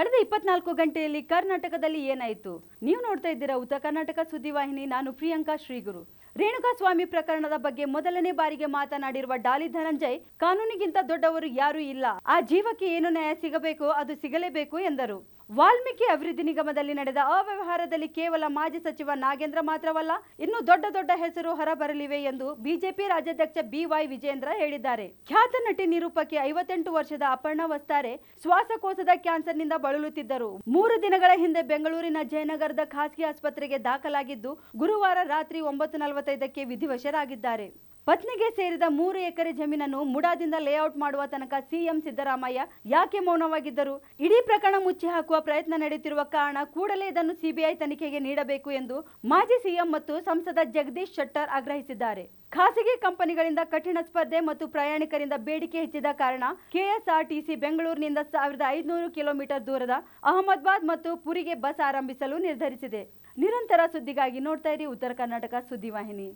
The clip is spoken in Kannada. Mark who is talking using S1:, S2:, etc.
S1: Her ಇಪ್ಪತ್ನಾಲ್ಕು ಗಂಟೆಯಲ್ಲಿ ಕರ್ನಾಟಕದಲ್ಲಿ ಏನಾಯಿತು? ನೀವು ನೋಡ್ತಾ ಇದ್ದೀರಾ ಉತ್ತರ ಕರ್ನಾಟಕ ಸುದ್ದಿವಾಹಿನಿ ನಾನು ಪ್ರಿಯಾಂಕಾ ಶ್ರೀಗುರು. ರೇಣುಕಾ ಸ್ವಾಮಿ ಪ್ರಕರಣದ ಬಗ್ಗೆ ಮೊದಲನೇ ಬಾರಿಗೆ ಮಾತನಾಡಿರುವ ಡಾಲಿ ಧನಂಜಯ್, ಕಾನೂನಿಗಿಂತ ದೊಡ್ಡವರು ಯಾರೂ ಇಲ್ಲ. ಆ ಜೀವಕ್ಕೆ ಏನು ನ್ಯಾಯ ಸಿಗಬೇಕು, ಅದು ಸಿಗಲೇಬೇಕು ಎಂದರು. ವಾಲ್ಮೀಕಿ ಅಭಿವೃದ್ಧಿ ನಿಗಮದಲ್ಲಿ ನಡೆದ ಅವ್ಯವಹಾರದಲ್ಲಿ ಕೇವಲ ಮಾಜಿ ಸಚಿವ ನಾಗೇಂದ್ರ ಮಾತ್ರವಲ್ಲ, ಇನ್ನು ದೊಡ್ಡ ದೊಡ್ಡ ಹೆಸರು ಹೊರಬರಲಿವೆ ಎಂದು ಬಿಜೆಪಿ ರಾಜ್ಯಾಧ್ಯಕ್ಷ ಬಿವೈ ವಿಜೇಂದ್ರ ಹೇಳಿದ್ದಾರೆ. ಖ್ಯಾತ ನಟಿ ನಿರೂಪಕಿ ಐವತ್ತೆಂಟು ವರ್ಷದ ಅಪರ್ಣ ವಸ್ತಾರೆ, ಶ್ವಾಸಕೋಶದ ಕ್ಯಾನ್ಸರ್ನಿಂದ ಬಳಲುತ್ತಿದ್ದರು ಮೂರು ದಿನಗಳ ಹಿಂದೆ ಬೆಂಗಳೂರಿನ ಜಯನಗರದ ಖಾಸಗಿ ಆಸ್ಪತ್ರೆಗೆ ದಾಖಲಾಗಿದ್ದು ಗುರುವಾರ ರಾತ್ರಿ ಒಂಬತ್ತು ನಲವತ್ತೈದಕ್ಕೆ ವಿಧಿವಶರಾಗಿದ್ದಾರೆ. ಪತ್ನಿಗೆ ಸೇರಿದ ಮೂರು ಎಕರೆ ಜಮೀನನ್ನು ಮುಡಾದಿಂದ ಲೇಔಟ್ ಮಾಡುವ ತನಕ ಸಿಎಂ ಸಿದ್ದರಾಮಯ್ಯ ಯಾಕೆ ಮೌನವಾಗಿದ್ದರು? ಇಡೀ ಪ್ರಕರಣ ಮುಚ್ಚಿ ಹಾಕುವ ಪ್ರಯತ್ನ ನಡೆಯುತ್ತಿರುವ ಕಾರಣ ಕೂಡಲೇ ಇದನ್ನು ಸಿಬಿಐ ತನಿಖೆಗೆ ನೀಡಬೇಕು ಎಂದು ಮಾಜಿ ಸಿಎಂ ಮತ್ತು ಸಂಸದ ಜಗದೀಶ್ ಶೆಟ್ಟರ್ ಆಗ್ರಹಿಸಿದ್ದಾರೆ. ಖಾಸಗಿ ಕಂಪನಿಗಳಿಂದ ಕಠಿಣ ಸ್ಪರ್ಧೆ ಮತ್ತು ಪ್ರಯಾಣಿಕರಿಂದ ಬೇಡಿಕೆ ಹೆಚ್ಚಿದ ಕಾರಣ ಕೆಎಸ್ಆರ್ಟಿಸಿ ಬೆಂಗಳೂರಿನಿಂದ ಸಾವಿರದ ಐದುನೂರು ಕಿಲೋಮೀಟರ್ ದೂರದ ಅಹಮದಾಬಾದ್ ಮತ್ತು ಪುರಿಗೆ ಬಸ್ ಆರಂಭಿಸಲು ನಿರ್ಧರಿಸಿದೆ. ನಿರಂತರ ಸುದ್ದಿಗಾಗಿ ನೋಡ್ತಾ ಇರಿ ಉತ್ತರ ಕರ್ನಾಟಕ ಸುದ್ದಿವಾಹಿನಿ.